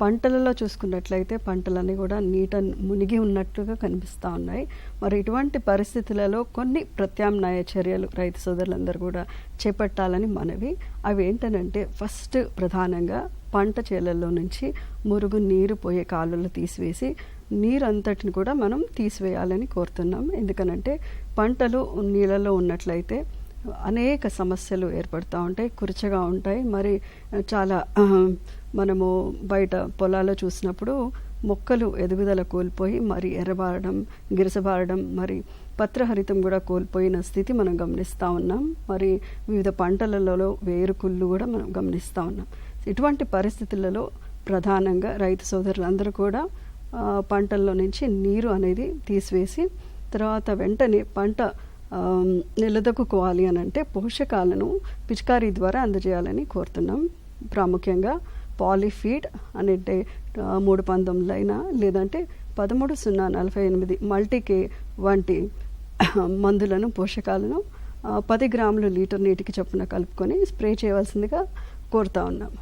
పంటలలో చూసుకున్నట్లయితే పంటలన్నీ కూడా నీట మునిగి ఉన్నట్లుగా కనిపిస్తూ ఉన్నాయి. మరి ఇటువంటి పరిస్థితులలో కొన్ని ప్రత్యామ్నాయ చర్యలు రైతు సోదరులందరూ కూడా చేపట్టాలని మనవి. అవి ఏంటనంటే ఫస్ట్ ప్రధానంగా పంట చేలల్లో నుంచి మురుగు నీరు పోయే కాలువలు తీసివేసి నీరు అంతటిని కూడా మనం తీసివేయాలని కోరుతున్నాం. ఎందుకనంటే పంటలు నీళ్ళలో ఉన్నట్లయితే అనేక సమస్యలు ఏర్పడుతూ ఉంటాయి కురచగా ఉంటాయి. మరి చాలా మనము బయట పొలాల్లో చూసినప్పుడు మొక్కలు ఎదుగుదల కోల్పోయి మరి ఎర్రబారడం గిరసబారడం మరి పత్రహరితం కూడా కోల్పోయిన స్థితి మనం గమనిస్తూ ఉన్నాం. మరి వివిధ పంటలలో వేరుకుళ్ళు కూడా మనం గమనిస్తూ ఉన్నాం. ఇటువంటి పరిస్థితులలో ప్రధానంగా రైతు సోదరులందరూ కూడా పంటల్లో నుంచి నీరు అనేది తీసివేసి తర్వాత వెంటనే పంట నిలదొక్కుకోవాలి అని అంటే పోషకాలను పిచికారీ ద్వారా అందజేయాలని కోరుతున్నాం. ప్రాముఖ్యంగా పాలిఫీడ్ అంటే మూడు మూడు పంతొమ్మిదిలైనా లేదంటే పదమూడు సున్నా నలభై ఎనిమిది మల్టీకే వంటి మందులను పోషకాలను పది గ్రాములు లీటర్ నీటికి చొప్పున కలుపుకొని స్ప్రే చేయవలసిందిగా కోరుతా ఉన్నాం.